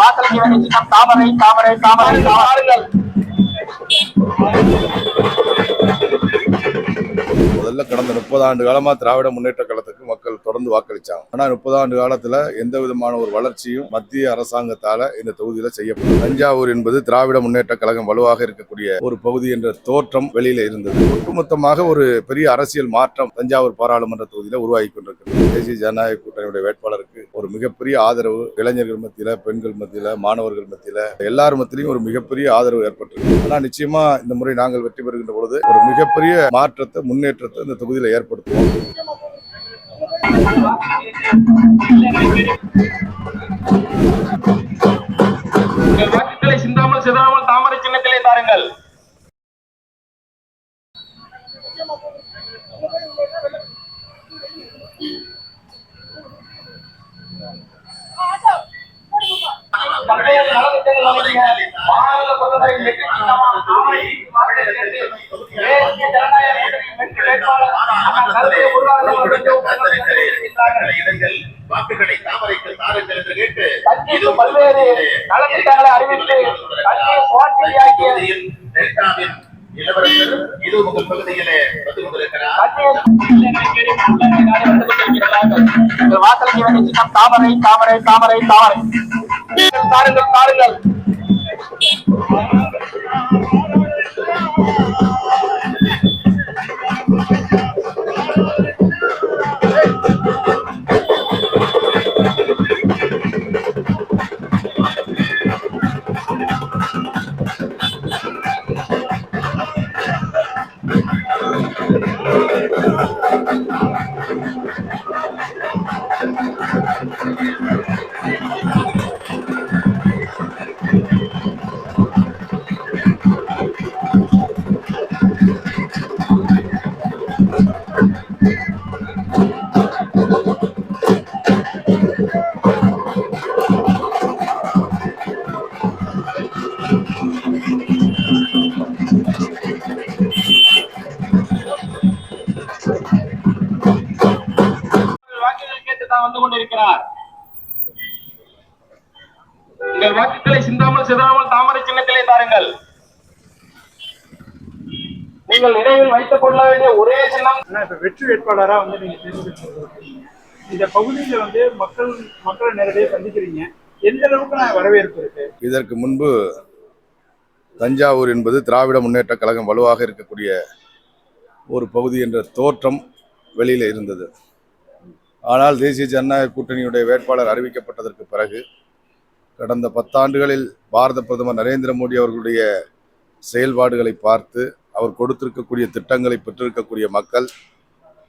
வாக்களிக்க வேண்டிய சின்னம் தாமரை தாமரை தாமரை தாமரைகள் முதல்ல கடந்த முப்பது ஆண்டு காலமா திராவிட முன்னேற்ற கழகத்துக்கு மக்கள் தொடர்ந்து வாக்களிச்சாங்க. ஆனா முப்பது ஆண்டு காலத்துல எந்த விதமான ஒரு வளர்ச்சியும் மத்திய அரசாங்கத்தால இந்த தொகுதியில செய்யப்படும் தஞ்சாவூர் என்பது திராவிட முன்னேற்ற கழகம் வலுவாக இருக்கக்கூடிய ஒரு பகுதி என்ற தோற்றம் வெளியில இருந்தது. ஒட்டுமொத்தமாக ஒரு பெரிய அரசியல் மாற்றம் தஞ்சாவூர் பாராளுமன்ற தொகுதியில உருவாகி கொண்டிருக்கிறது. தேசிய ஜனநாயக கூட்டணியுடைய வேட்பாளருக்கு ஒரு மிகப்பெரிய ஆதரவு இளைஞர்கள் மத்தியில பெண்கள் மத்தியில மாணவர்கள் மத்தியில எல்லார் மத்தியிலும் ஒரு மிகப்பெரிய ஆதரவு ஏற்பட்டிருக்கு. ஆனா நிச்சயமா இந்த முறை நாங்கள் வெற்றி பெறுகின்ற பொழுது ஒரு மிகப்பெரிய மாற்றத்தை முன்னேற்றத்தை இந்த தொகுதியில ஏற்படுத்துவோம். வாக்குகளை சிந்தாமல் சிதறாமல் தாமரை சின்னத்திலே தாருங்கள். ஜனநாயக வேட்பாளர் அண்ணா கருத்து முருகானந்தம் அவர்கள் உங்கள் இடங்கள் வாக்குகளை தாமரைக்கு தாருங்கள் என்று கேட்டு பல்வேறு நலத்திட்டங்களை அறிவித்து டெல்டாவின் இளவரசர் இது உங்கள் பகுதியிலே வந்து கொண்டிருக்கிறார். வாக்களிக்க வேண்டிய சின்னம் தாமரை தாமரை தாமரை தாமரை. தாருங்கள் தாருங்கள். வாக்குகள் கொண்டிருக்கிறார் உங்கள் வாக்குகளை சிந்தாமல் சிதறாமல் தாமரை சின்னத்திலே தாருங்கள். நீங்கள் நினைவில் வைத்துக் கொள்ள வேண்டிய ஒரே சின்னம் இப்ப வெற்றி வேட்பாளரா வந்து நீங்க இந்த பகுதியில வந்து மக்கள் மக்களை நேரடியாக சந்திக்கிறீங்க. எந்த அளவுக்கு நான் வரவேற்பு இருக்கு? இதற்கு முன்பு தஞ்சாவூர் என்பது திராவிட முன்னேற்ற கழகம் வலுவாக இருக்கக்கூடிய ஒரு பகுதி என்ற தோற்றம் வெளியில இருந்தது. ஆனால் தேசிய ஜனநாயக கூட்டணியுடைய வேட்பாளர் அறிவிக்கப்பட்டதற்கு பிறகு கடந்த பத்தாண்டுகளில் பாரத பிரதமர் நரேந்திர மோடி அவர்களுடைய செயல்பாடுகளை பார்த்து அவர் கொடுத்திருக்கக்கூடிய திட்டங்களை பெற்றிருக்கக்கூடிய மக்கள்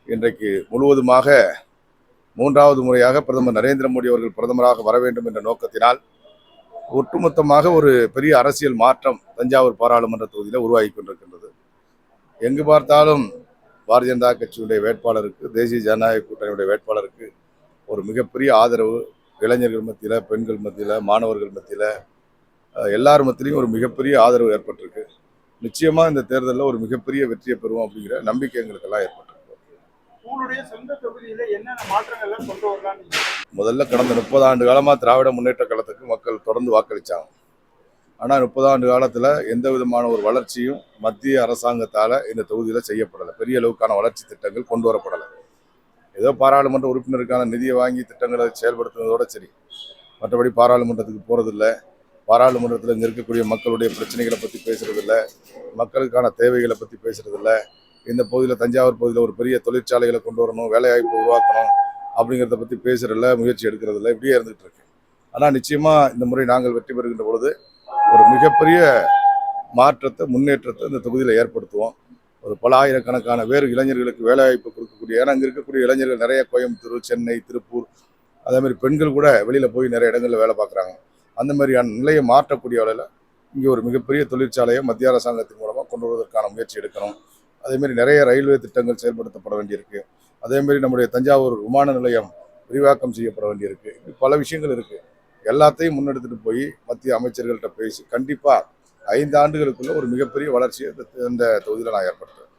இன்றைக்கு முழுவதுமாக மூன்றாவது முறையாக பிரதமர் நரேந்திர மோடி அவர்கள் பிரதமராக வர வேண்டும் என்ற நோக்கத்தினால் ஒட்டுமொத்தமாக ஒரு பெரிய அரசியல் மாற்றம் தஞ்சாவூர் பாராளுமன்ற தொகுதியில் உருவாகி கொண்டிருக்கின்றது. எங்கு பார்த்தாலும் பாரதிய ஜனதா கட்சியுடைய வேட்பாளருக்கு தேசிய ஜனநாயக கூட்டணியுடைய வேட்பாளருக்கு ஒரு மிகப்பெரிய ஆதரவு இளைஞர்கள் மத்தியில் பெண்கள் மத்தியில் மாணவர்கள் மத்தியில் எல்லார் மத்தியிலையும் ஒரு மிகப்பெரிய ஆதரவு ஏற்பட்டிருக்கு. நிச்சயமாக இந்த தேர்தலில் ஒரு மிகப்பெரிய வெற்றியை பெறுவோம் அப்படிங்கிற நம்பிக்கை எங்களுக்கெல்லாம் ஏற்பட்டிருக்கு. முதல்ல கடந்த முப்பது ஆண்டு காலமாக திராவிட முன்னேற்ற கழகத்துக்கு மக்கள் தொடர்ந்து வாக்களிச்சாங்க. ஆனால் முப்பது ஆண்டு காலத்தில் எந்த விதமான ஒரு வளர்ச்சியும் மத்திய அரசாங்கத்தால் இந்த தொகுதியில் செய்யப்படலை. பெரிய அளவுக்கான வளர்ச்சி திட்டங்கள் கொண்டு வரப்படலை. ஏதோ பாராளுமன்ற உறுப்பினருக்கான நிதியை வாங்கி திட்டங்களை செயல்படுத்துனதோட சரி. மற்றபடி பாராளுமன்றத்துக்கு போகிறதில்ல பாராளுமன்றத்தில் இங்கே இருக்கக்கூடிய மக்களுடைய பிரச்சனைகளை பற்றி பேசுறதில்ல. மக்களுக்கான தேவைகளை பற்றி பேசுகிறதில்ல இந்த பகுதியில் தஞ்சாவூர் பகுதியில் ஒரு பெரிய தொழிற்சாலைகளை கொண்டு வரணும் வேலைவாய்ப்பு உருவாக்கணும் அப்படிங்கிறத பற்றி பேசுறதில்ல முயற்சி எடுக்கிறதில்ல இப்படியே இருந்துகிட்டு இருக்கு. ஆனால் நிச்சயமாக இந்த முறை நாங்கள் வெற்றி பெறுகின்ற பொழுது ஒரு மிகப்பெரிய மாற்றத்தை முன்னேற்றத்தை இந்த தொகுதியில் ஏற்படுத்துவோம். ஒரு பல ஆயிரக்கணக்கான வேறு இளைஞர்களுக்கு வேலைவாய்ப்பு கொடுக்கக்கூடிய ஏன்னா அங்கே இருக்கக்கூடிய இளைஞர்கள் நிறைய கோயம்புத்தூர் சென்னை திருப்பூர் அதேமாதிரி பெண்கள் கூட வெளியில் போய் நிறைய இடங்களில் வேலை பார்க்குறாங்க. அந்த மாதிரியான நிலையை மாற்றக்கூடிய வேலையில் இங்கே ஒரு மிகப்பெரிய தொழிற்சாலையை மத்திய அரசாங்கத்தின் மூலமாக கொண்டு வருவதற்கான முயற்சி எடுக்கணும். அதேமாரி நிறைய ரயில்வே திட்டங்கள் செயல்படுத்தப்பட வேண்டியிருக்கு. அதேமாரி நம்முடைய தஞ்சாவூர் விமான நிலையம் விரிவாக்கம் செய்யப்பட வேண்டியிருக்கு. பல விஷயங்கள் இருக்குது எல்லாத்தையும் முன்னெடுத்துட்டு போய் மத்திய அமைச்சர்கள்ட்ட பேசி கண்டிப்பா ஐந்து ஆண்டுகளுக்குள்ள ஒரு மிகப்பெரிய வளர்ச்சியை இந்த- இந்த தொகுதியில் நான் ஏற்படுத்துவேன்.